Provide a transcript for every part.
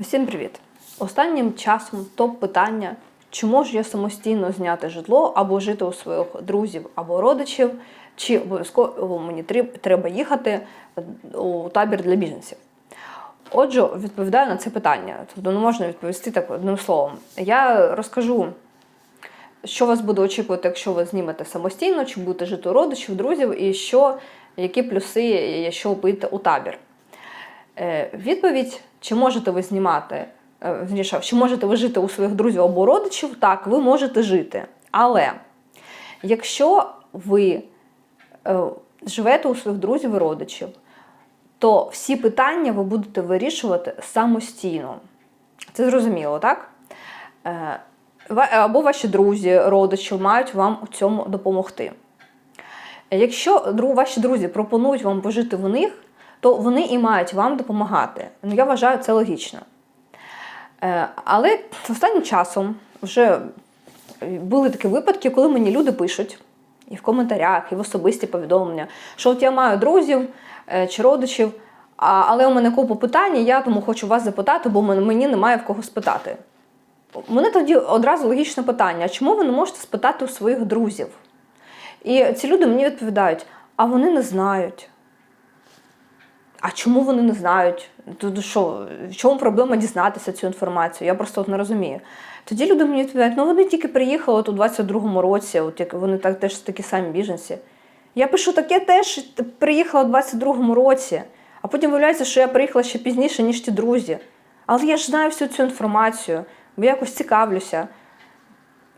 Всім привіт! Останнім часом топ питання, чи можу я самостійно зняти житло або жити у своїх друзів або родичів, чи обов'язково мені треба їхати у табір для біженців. Отже, відповідаю на це питання. Тобто не можна відповісти так одним словом. Я розкажу, що вас буде очікувати, якщо ви знімете самостійно, чи будете жити у родичів, друзів, і що, які плюси, якщо ви поїдете у табір. Е, Відповідь, чи можете ви знімати, е, чи можете ви жити у своїх друзів або родичів, так, ви можете жити. Але якщо ви е, живете у своїх друзів і родичів, то всі питання ви будете вирішувати самостійно. Це зрозуміло, так? Або ваші друзі, родичі мають вам у цьому допомогти. Якщо ваші друзі пропонують вам пожити в них, то вони і мають вам допомагати. Ну, я вважаю це логічно. Е, Але останнім часом вже були такі випадки, коли мені люди пишуть і в коментарях, і в особисті повідомлення, що от я маю друзів е, чи родичів, але у мене купа питань, я тому хочу вас запитати, бо мені немає в кого спитати. Мене тоді одразу логічне питання: чому ви не можете спитати у своїх друзів? І ці люди мені відповідають: а вони не знають. А чому вони не знають? Тут що, в чому проблема дізнатися цю інформацію? Я просто от не розумію. Тоді люди мені відповідають, ну вони тільки приїхали от у 22-му році, от як вони так теж такі самі біженці. Я пишу, так я теж приїхала у 22-му році, а потім виявляється, що я приїхала ще пізніше, ніж ті друзі. Але я ж знаю всю цю інформацію, бо якось цікавлюся.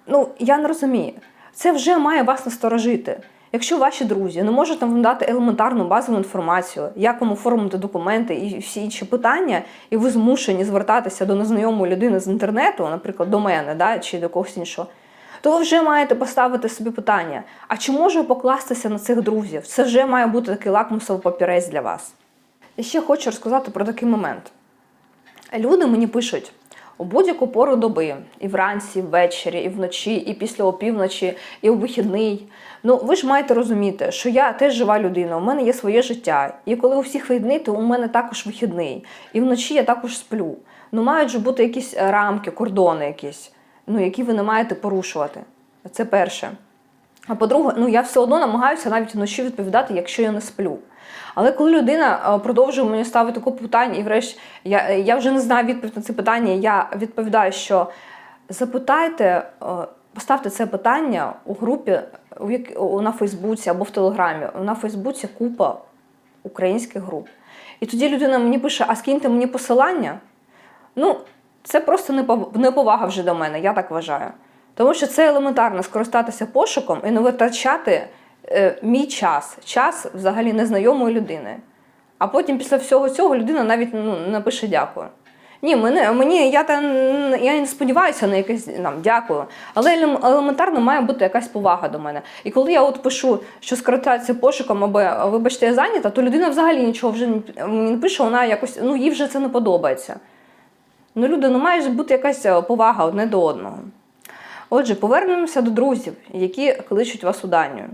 Ну, я не розумію. Це вже має вас насторожити. Якщо ваші друзі не можуть вам дати елементарну базову інформацію, як вам оформити документи і всі інші питання, і ви змушені звертатися до незнайомої людини з інтернету, наприклад, до мене да, чи до когось іншого, то ви вже маєте поставити собі питання: а чи можу покластися на цих друзів? Це вже має бути такий лакмусовий папірець для вас. І ще хочу розказати про такий момент. Люди мені пишуть у будь-яку пору доби, і вранці, і ввечері, і вночі, і після опівночі, і у вихідний. Ну, ви ж маєте розуміти, що я теж жива людина, у мене є своє життя. І коли у всіх вихідний, то у мене також вихідний. І вночі я також сплю. Ну, мають же бути якісь е, рамки, кордони якісь, ну, які ви не маєте порушувати. Це перше. А по-друге, ну я все одно намагаюся навіть вночі відповідати, якщо я не сплю. Але коли людина е, продовжує мені ставити купу питань, і врешті я, я вже не знаю відповідь на це питання, я відповідаю, що запитайте, е, поставте це питання у групі на Фейсбуці або в Телеграмі. На Фейсбуці купа українських груп. І тоді людина мені пише: а скиньте мені посилання. Ну, це просто непов- неповага вже до мене, я так вважаю. Тому що це елементарно скористатися пошуком і не витрачати е, мій час, час взагалі незнайомої людини. А потім після всього цього людина навіть ну, напише дякую. Ні, мене, мені я та я не сподіваюся на якесь нам дякую, але елементарно має бути якась повага до мене. І коли я от пишу, що скористатися пошуком, або вибачте, я зайнята, то людина взагалі нічого вже не- пише, вона якось ну їй вже це не подобається. Ну, люди, ну має бути якась е, повага одне до одного. Отже, повернемося до друзів, які кличуть вас у Данію.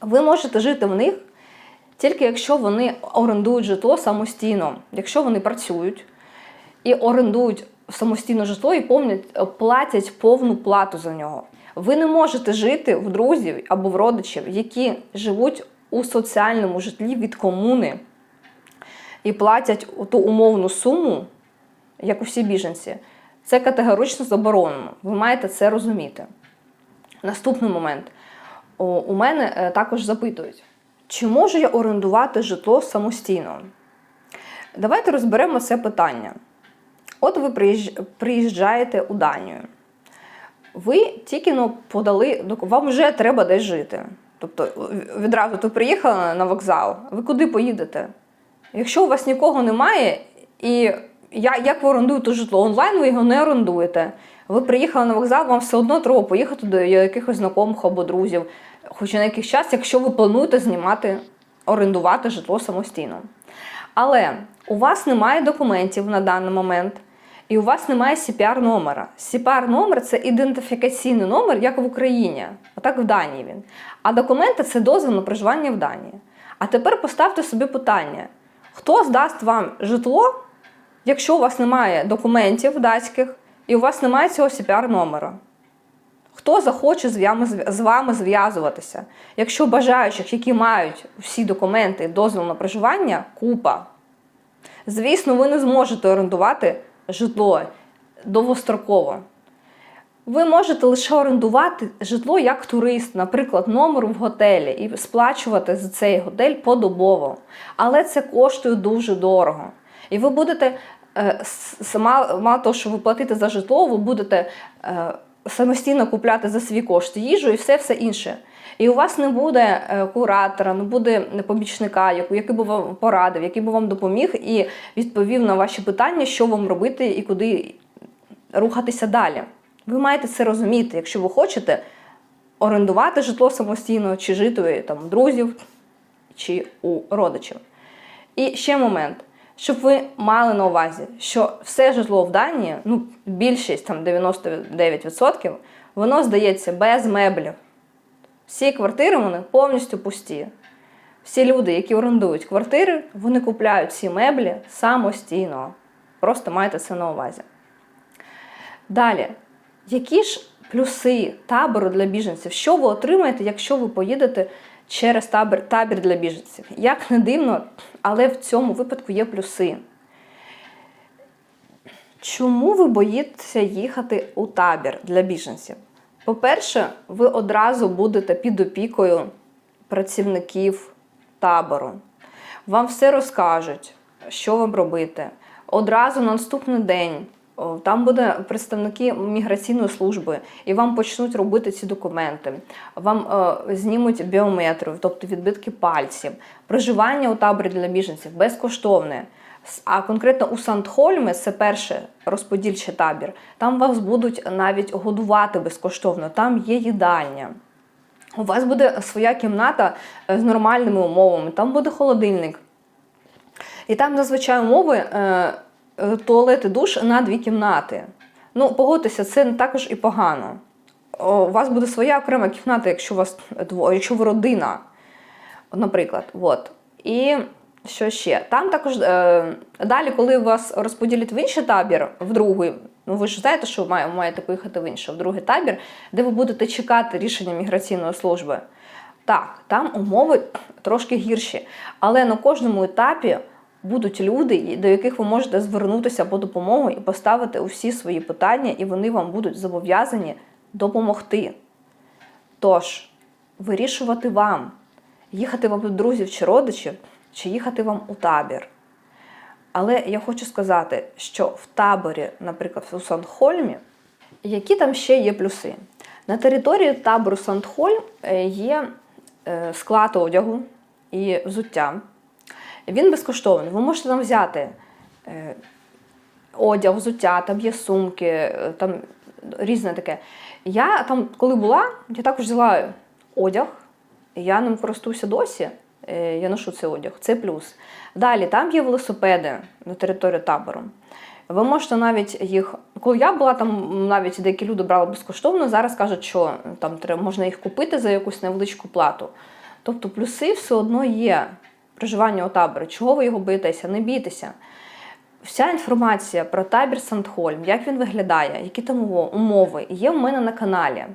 Ви можете жити в них тільки якщо вони орендують житло самостійно, якщо вони працюють і орендують самостійно житло і помнять, платять повну плату за нього. Ви не можете жити в друзів або в родичів, які живуть у соціальному житлі від комуни і платять ту умовну суму, як усі біженці. Це категорично заборонено. Ви маєте це розуміти. Наступний момент. У мене е, також запитують, чи можу я орендувати житло самостійно? Давайте розберемо це питання. От ви приїждж- приїжджаєте у Данію. Ви тільки ну, подали, вам вже треба десь жити. Тобто відразу ви приїхали на вокзал, ви куди поїдете? Якщо у вас нікого немає, і я, як ви орендуєте житло онлайн, ви його не орендуєте. Ви приїхали на вокзал, вам все одно треба поїхати до якихось знайомих або друзів, хоч на якийсь час, якщо ви плануєте знімати, орендувати житло самостійно. Але у вас немає документів на даний момент, і у вас немає CPR номера. CPR номер це ідентифікаційний номер, як в Україні, отак в Данії він. А документи це дозвіл на проживання в Данії. А тепер поставте собі питання: хто здасть вам житло якщо у вас немає документів датських і у вас немає цього cpr номера Хто захоче з вами, зв'язуватися? Якщо бажаючих, які мають всі документи, дозвіл на проживання, купа. Звісно, ви не зможете орендувати житло довгостроково. Ви можете лише орендувати житло як турист, наприклад, номер в готелі, і сплачувати за цей готель подобово. Але це коштує дуже дорого. І ви будете е, с- мало, мало того, що ви платите за житло, ви будете е, самостійно купляти за свій кошт їжу і все все інше. І у вас не буде е, куратора, не буде помічника, який би вам порадив, який би вам допоміг і відповів на ваші питання, що вам робити і куди рухатися далі. Ви маєте це розуміти, якщо ви хочете орендувати житло самостійно, чи жити там друзів, чи у родичів. І ще момент, щоб ви мали на увазі, що все житло в Данії, ну більшість там 99%, воно здається без меблів. Всі квартири вони повністю пусті. Всі люди, які орендують квартири, вони купляють ці меблі самостійно. Просто майте це на увазі. Далі, які ж плюси табору для біженців? Що ви отримаєте, якщо ви поїдете через табір, табір для біженців? Як не дивно, але в цьому випадку є плюси. Чому ви боїтеся їхати у табір для біженців? По-перше, ви одразу будете під опікою працівників табору. Вам все розкажуть, що вам робити. Одразу на наступний день там буде представники міграційної служби, і вам почнуть робити ці документи. Вам е, знімуть біометрію, тобто відбитки пальців. Проживання у таборі для біженців безкоштовне. А конкретно у Сандхольмі, це перший розподільчий табір, там вас будуть навіть годувати безкоштовно, там є їдальня. У вас буде своя кімната е, з нормальними умовами, там буде холодильник. І там зазвичай умови е, туалет і душ на дві кімнати. Ну, погодьтеся, це також і погано. У вас буде своя окрема кімната, якщо у вас якщо ви родина, наприклад. От. І що ще? Там також е, далі, коли вас розподілять в інший табір, в другий, ну ви ж знаєте, що ви маєте поїхати в інший, в другий табір, де ви будете чекати рішення міграційної служби. Так, там умови трошки гірші, але на кожному етапі будуть люди, до яких ви можете звернутися по допомогу і поставити усі свої питання, і вони вам будуть зобов'язані допомогти. Тож, вирішувати вам, їхати вам до друзів чи родичів, чи їхати вам у табір. Але я хочу сказати, що в таборі, наприклад, у Сандхольмі, які там ще є плюси? На території табору Сандхольм е, є е, склад одягу і взуття. Він безкоштовний. Ви можете там взяти е, одяг, взуття, там є сумки, е, там різне таке. Я там, коли була, я також взяла одяг, я ним користуюся досі. Е, Я ношу цей одяг, це плюс. Далі там є велосипеди на території табору. Ви можете навіть їх. Коли я була, там навіть деякі люди брали безкоштовно, зараз кажуть, що там можна їх купити за якусь невеличку плату. Тобто плюси все одно є проживання у таборі. Чого ви його боїтеся? Не бійтеся. Вся інформація про табір Сандхольм, як він виглядає, які там умови, є в мене на каналі.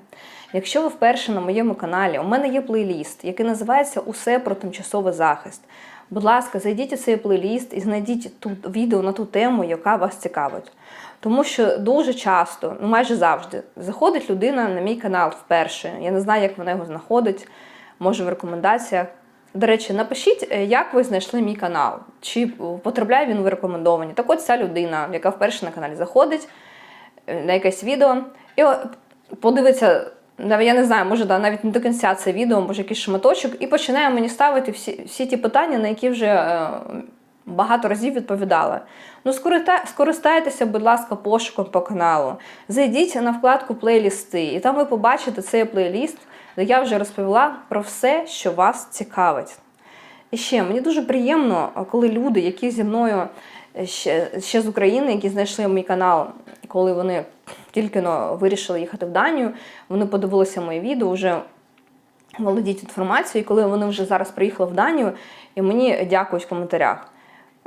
Якщо ви вперше на моєму каналі, у мене є плейліст, який називається Усе про тимчасовий захист. Будь ласка, зайдіть у цей плейліст і знайдіть тут відео на ту тему, яка вас цікавить. Тому що дуже часто, ну майже завжди, заходить людина на мій канал вперше. Я не знаю, як вона його знаходить, може в рекомендаціях. До речі, напишіть, е, як ви знайшли мій канал, чи потрапляє він в рекомендовані. Так от ця людина, яка вперше на каналі заходить е, на якесь відео, і подивиться, я не знаю, може навіть не до кінця це відео, може якийсь шматочок, і починає мені ставити всі, всі ті питання, на які вже е, багато разів відповідала. Ну, скористайтеся, будь ласка, пошуком по каналу. Зайдіть на вкладку плейлісти, і там ви побачите цей плейліст, де я вже розповіла про все, що вас цікавить. І ще мені дуже приємно, коли люди, які зі мною е, ще, ще з України, які знайшли мій канал, коли вони тільки но вирішили їхати в Данію, вони подивилися моє відео, вже володіють інформацією, коли вони вже зараз приїхали в Данію, і мені дякують в коментарях.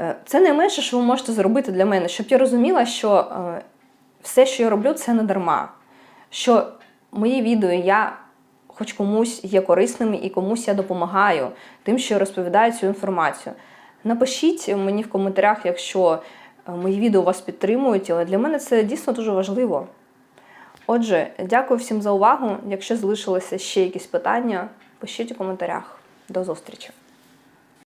Е, Це найменше, що ви можете зробити для мене, щоб я розуміла, що е, все, що я роблю, це не дарма. Що мої відео я хоч комусь є корисними і комусь я допомагаю тим, що розповідаю цю інформацію. Напишіть мені в коментарях, якщо е, мої відео вас підтримують, але для мене це дійсно дуже важливо. Отже, дякую всім за увагу. Якщо залишилися ще якісь питання, пишіть у коментарях. До зустрічі!